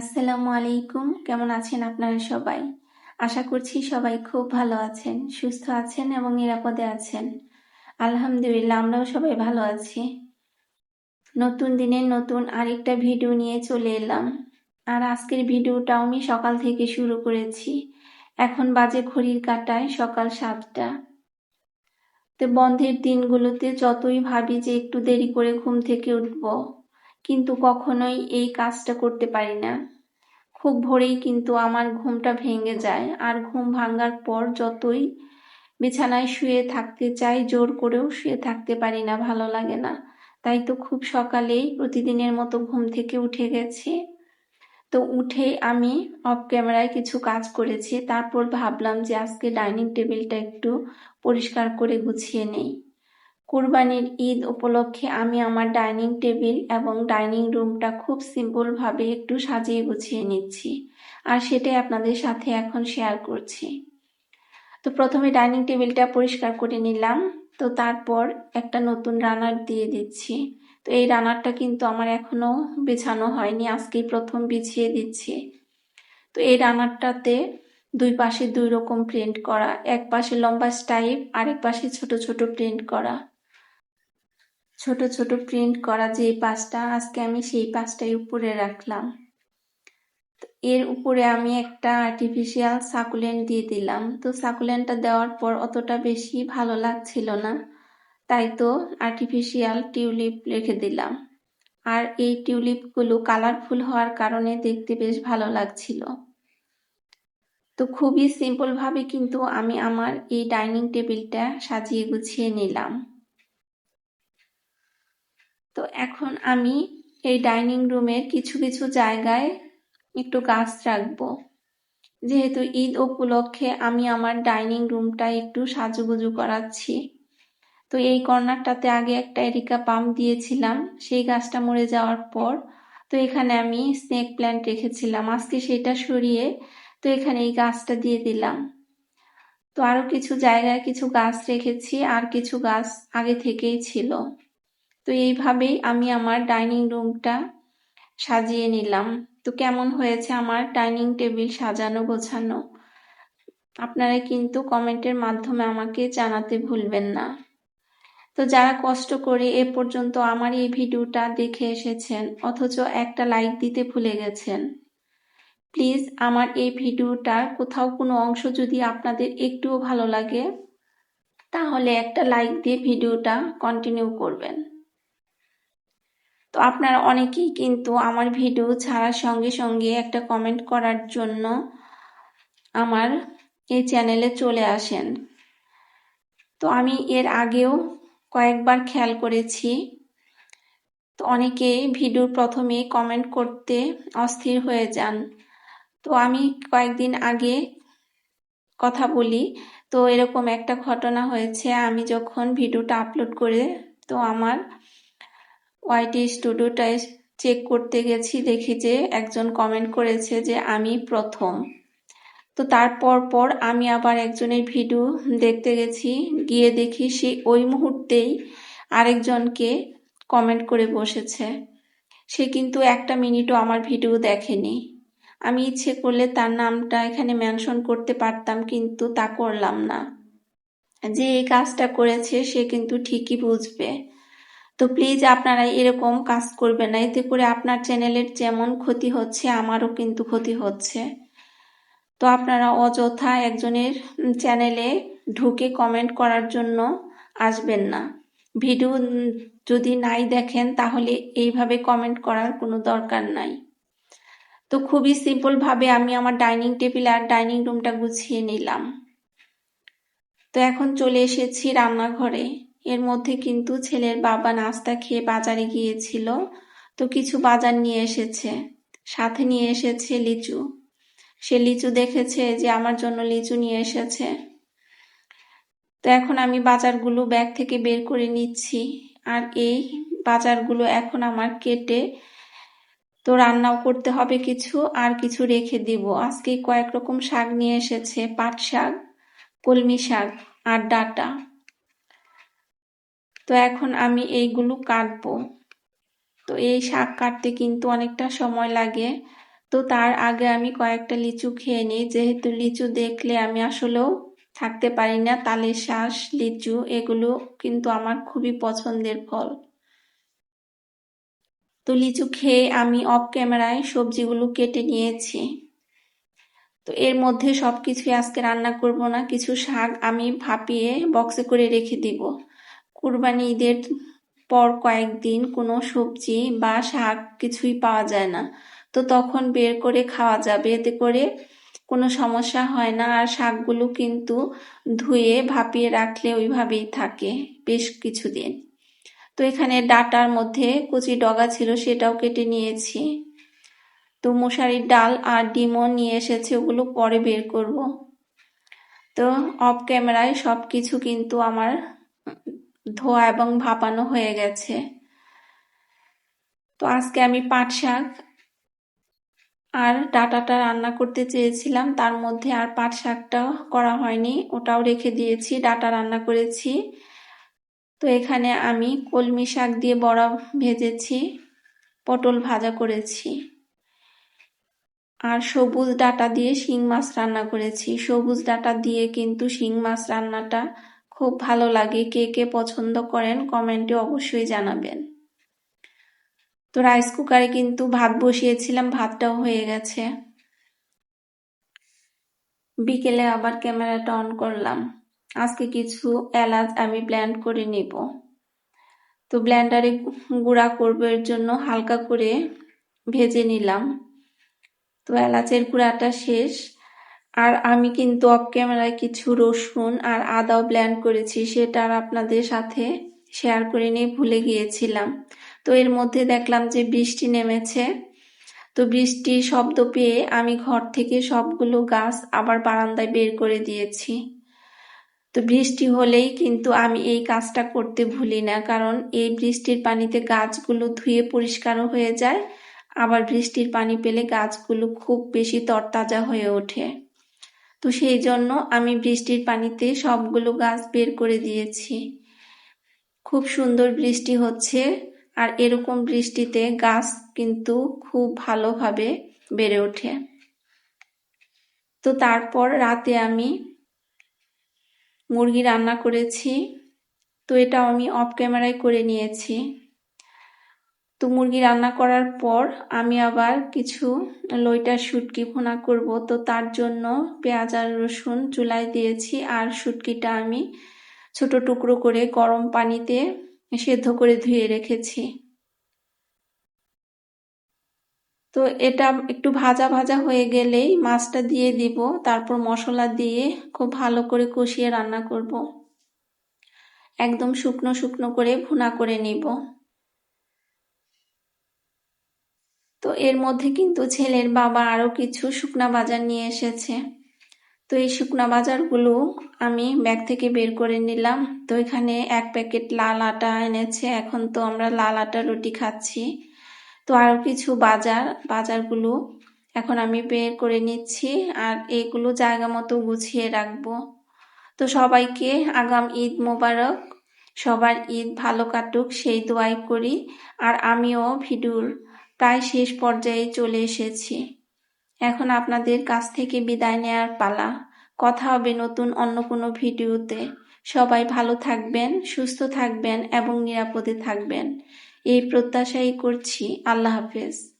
আসসালামু আলাইকুম। কেমন আছেন আপনারা সবাই? আশা করছি সবাই খুব ভালো আছেন, সুস্থ আছেন এবং নিরাপদে আছেন। আলহামদুলিল্লাহ, আমরাও সবাই ভালো আছি। নতুন দিনের নতুন আরেকটা ভিডিও নিয়ে চলে এলাম। আর আজকের ভিডিওটাও আমি সকাল থেকে শুরু করেছি। এখন বাজে ঘড়ির কাটায় সকাল সাতটা। তো বন্ধের দিনগুলোতে যতই ভাবি যে একটু দেরি করে ঘুম থেকে উঠব কিন্তু কখনোই এই কাজটা করতে পারি না। খুব ভোরেই কিন্তু আমার ঘুমটা ভেঙে যায়, আর ঘুম ভাঙার পর যতই বিছানায় শুয়ে থাকতে চাই, জোর করেও শুয়ে থাকতে পারি না, ভালো লাগে না। তাই তো খুব সকালেই প্রতিদিনের মতো ঘুম থেকে উঠে গেছি। তো উঠে আমি অফ ক্যামেরায় কিছু কাজ করেছি, তারপর ভাবলাম যে আজকে ডাইনিং টেবিলটা একটু পরিষ্কার করে গুছিয়ে নেই। কুরবানির ঈদ উপলক্ষে আমি আমার ডাইনিং টেবিল এবং ডাইনিং রুমটা খুব সিম্পলভাবে একটু সাজিয়ে গুছিয়ে নিচ্ছি আর সেটাই আপনাদের সাথে এখন শেয়ার করছি। তো প্রথমে ডাইনিং টেবিলটা পরিষ্কার করে নিলাম। তো তারপর একটা নতুন রানার দিয়ে দিচ্ছি। তো এই রানারটা কিন্তু আমার এখনও বিছানো হয়নি, আজকেই প্রথম বিছিয়ে দিচ্ছি। তো এই রানারটাতে দুই পাশে দুই রকম প্রিন্ট করা, এক পাশে লম্বা স্টাইপ, আরেক পাশে ছোট ছোট প্রিন্ট করা। ছোট ছোট প্রিন্ট করা যে পাশটা আজকে আমি সেই পাশটাই উপরে রাখলাম। এর উপরে আমি একটা আর্টিফিশিয়াল সাকুলেন্ট দিয়ে দিলাম। তো সাকুলেন্টটা দেওয়ার পর অতটা বেশি ভালো লাগছিল না। তাই তো আর্টিফিশিয়াল টিউলিপ রেখে দিলাম। আর এই টিউলিপগুলো কালারফুল হওয়ার কারণে দেখতে বেশ ভালো লাগছিল। তো খুবই সিম্পলভাবে কিন্তু আমি আমার এই ডাইনিং টেবিলটা সাজিয়ে গুছিয়ে নিলাম। তো এখন আমি এই ডাইনিং রুমের কিছু কিছু জায়গায় একটু গাছ রাখব। যেহেতু ঈদ উপলক্ষে আমি আমার ডাইনিং রুমটা একটু সাজুগুজু করাচ্ছি। তো এই কর্নারটাতে আগে একটা এরিকা পাম্প দিয়েছিলাম, সেই গাছটা মরে যাওয়ার পর। তো এখানে আমি স্নেক প্ল্যান্ট রেখেছিলাম, আজকে সেটা সরিয়ে তো এখানে এই গাছটা দিয়ে দিলাম। তো আরও কিছু জায়গায় কিছু গাছ রেখেছি, আর কিছু গাছ আগে থেকেই ছিল। তো এইভাবেই আমি আমার ডাইনিং রুমটা সাজিয়ে নিলাম। তো কেমন হয়েছে আমার ডাইনিং টেবিল সাজানো, গোছানো? আপনারা কিন্তু কমেন্টের মাধ্যমে আমাকে জানাতে ভুলবেন না। তো যারা কষ্ট করে এ পর্যন্ত আমার এই ভিডিওটা দেখে এসেছেন, অথচ একটা লাইক দিতে ভুলে গেছেন, প্লিজ আমার এই ভিডিওটার কোথাও কোনো অংশ যদি আপনাদের একটুও ভালো লাগে, তাহলে একটা লাইক দিয়ে ভিডিওটা কন্টিনিউ করবেন। আপনারা অনেকেই কিন্তু আমার ভিডিও ছাড়ার সঙ্গে সঙ্গে একটা কমেন্ট করার জন্য আমার এই চ্যানেলে চলে আসেন। তো আমি এর আগেও কয়েকবার খেয়াল করেছি। তো অনেকেই ভিডিও প্রথমে কমেন্ট করতে অস্থির হয়ে যান। তো আমি কয়েকদিন আগে কথা বলি, তো এরকম একটা ঘটনা হয়েছে। আমি যখন ভিডিওটা আপলোড করে, তো আমার ওয়াইটি স্টুডিওটায় চেক করতে গেছি, দেখি যে একজন কমেন্ট করেছে যে আমি প্রথম। তো তারপর পর আমি আবার একজনের ভিডিও দেখতে গেছি, গিয়ে দেখি সে ওই মুহূর্তেই আরেকজনকে কমেন্ট করে বসেছে। সে কিন্তু একটা মিনিটও আমার ভিডিও দেখেনি। আমি ইচ্ছে করলে তার নামটা এখানে মেনশন করতে পারতাম, কিন্তু তা করলাম না। যে এই কাজটা করেছে, সে কিন্তু ঠিকই বুঝবে। তো প্লিজ আপনারা এরকম কাজ করবেন না। এতে করে আপনার চ্যানেলের যেমন ক্ষতি হচ্ছে, আমারও কিন্তু ক্ষতি হচ্ছে। তো আপনারা অযথা একজনের চ্যানেলে ঢুকে কমেন্ট করার জন্য আসবেন না। ভিডিও যদি নাই দেখেন, তাহলে এইভাবে কমেন্ট করার কোনো দরকার নাই। তো খুবই সিম্পলভাবে আমি আমার ডাইনিং টেবিল আর ডাইনিং রুমটা গুছিয়ে নিলাম। তো এখন চলে এসেছি রান্নাঘরে। এর মধ্যে কিন্তু ছেলের বাবা নাস্তা খেয়ে বাজারে গিয়েছিল। তো কিছু বাজার নিয়ে এসেছে। সাথে নিয়ে এসেছে লিচু। সে লিচু দেখেছে যে আমার জন্য লিচু নিয়ে এসেছে। তো এখন আমি বাজারগুলো ব্যাগ থেকে বের করে নিচ্ছি। আর এই বাজারগুলো এখন আমার কেটে তো রান্নাও করতে হবে কিছু, আর কিছু রেখে দিব। আজকে কয়েক রকম শাক নিয়ে এসেছে, পাট শাক, কলমি শাক আর ডাটা। তো এখন আমি এইগুলো কাটবো। তো এই শাক কাটতে কিন্তু অনেকটা সময় লাগে। তো তার আগে আমি কয়েকটা লিচু খেয়ে নিই। যেহেতু লিচু দেখলে আমি আসলেও থাকতে পারি না, তালের শ্বাস লিচু, এগুলো কিন্তু আমার খুবই পছন্দের ফল। তো লিচু খেয়ে আমি অফ ক্যামেরায় সবজিগুলো কেটে নিয়েছি। তো এর মধ্যে সব কিছুই আজকে রান্না করব না, কিছু শাক আমি ভাপিয়ে বক্সে করে রেখে দিব। কুরবানি ঈদের পর কয়েকদিন কোনো সবজি বা শাক কিছুই পাওয়া যায় না। তো তখন বের করে খাওয়া যাবে। এতে করে কোনো সমস্যা হয় না। আর শাকগুলো কিন্তু ধুয়ে, ভাপিয়ে রাখলে ওইভাবেই থাকে বেশ কিছুদিন। তো এখানে ডাটার মধ্যে কুচি ডগা ছিল, সেটাও কেটে নিয়েছি। তো মশারির ডাল আর ডিমও নিয়ে এসেছে, ওগুলো পরে বের করব। তো অফ ক্যামেরায় সব কিছু কিন্তু আমার ধোয়া এবং ভাপানো হয়ে গেছে। তো আজকে আমি পাট শাক আর ডাটাটা রান্না করতে চেয়েছিলাম। তার মধ্যে আর পাট শাকটা করা হয়নি, ওটাও রেখে দিয়েছি, ডাটা রান্না করেছি। তো এখানে আমি কলমি শাক দিয়ে বড়া ভেজেছি, পটল ভাজা করেছি আর সবুজ ডাটা দিয়ে শিং মাছ রান্না করেছি। সবুজ ডাটা দিয়ে কিন্তু শিং মাছ রান্নাটা খুব ভালো লাগে। কে কে পছন্দ করেন, কমেন্টে অবশ্যই জানাবেন। তো রাইস কুকারে কিন্তু ভাত বসিয়েছিলাম, ভাতটাও হয়ে গেছে। বিকেলে আবার ক্যামেরাটা অন করলাম। আজকে কিছু এলাচ আমি ব্ল্যান্ড করে নিব। তো ব্ল্যান্ডারে গুঁড়া করব, এর জন্য হালকা করে ভেজে নিলাম। তো এলাচের গুঁড়াটা শেষ। আর আমি কিন্তু অফ ক্যামেরায় কিছু রসুন আর আদাও ব্ল্যান্ড করেছি, সেটা আর আপনাদের সাথে শেয়ার করে নিয়ে ভুলে গিয়েছিলাম। তো এর মধ্যে দেখলাম যে বৃষ্টি নেমেছে। তো বৃষ্টির শব্দ পেয়ে আমি ঘর থেকে সবগুলো গাছ আবার বারান্দায় বের করে দিয়েছি। তো বৃষ্টি হলেই কিন্তু আমি এই কাজটা করতে ভুলি না, কারণ এই বৃষ্টির পানিতে গাছগুলো ধুয়ে পরিষ্কারও হয়ে যায়, আবার বৃষ্টির পানি পেলে গাছগুলো খুব বেশি তরতাজা হয়ে ওঠে। তো সেই জন্য আমি বৃষ্টির পানিতে সবগুলো গাছ বের করে দিয়েছি। খুব সুন্দর বৃষ্টি হচ্ছে আর এরকম বৃষ্টিতে গাছ কিন্তু খুব ভালোভাবে বেড়ে ওঠে। তো তারপর রাতে আমি মুরগি রান্না করেছি। তো এটা আমি অফ ক্যামেরায় করে নিয়েছি। তো মুরগি রান্না করার পর আমি আবার কিছু লইটা শুটকি ভুনা করব। তো তার জন্য পেঁয়াজ আর রসুন চুলায় দিয়েছি আর শুটকিটা আমি ছোট টুকরো করে গরম পানিতে সেদ্ধ করে ধুয়ে রেখেছি। তো এটা একটু ভাজা ভাজা হয়ে গেলেই মাছটা দিয়ে দিব। তারপর মশলা দিয়ে খুব ভালো করে কষিয়ে রান্না করব। একদম শুকনো শুকনো করে ভুনা করে নিব। তো এর মধ্যে কিন্তু ছেলের বাবা আরও কিছু শুকনা বাজার নিয়ে এসেছে। তো এই শুকনা বাজারগুলো আমি ব্যাগ থেকে বের করে নিলাম। তো এখানে এক প্যাকেট লাল আটা এনেছে। এখন তো আমরা লাল আটা রুটি খাচ্ছি। তো আরও কিছু বাজার, বাজারগুলো এখন আমি বের করে নিচ্ছি আর এগুলো জায়গা মতো গুছিয়ে রাখব। তো সবাইকে আগাম ঈদ মোবারক। সবার ঈদ ভালো কাটুক, সেই দোয়াই করি। আর আমিও ভিডিওর প্রায় শেষ পর্যায়ে চলে এসেছি। এখন আপনাদের কাছ থেকে বিদায় নেয়ার পালা। কথা হবে নতুন অন্য কোনো ভিডিওতে। সবাই ভালো থাকবেন, সুস্থ থাকবেন এবং নিরাপদে থাকবেন। এই প্রত্যাশাই করছি। আল্লাহ হাফেজ।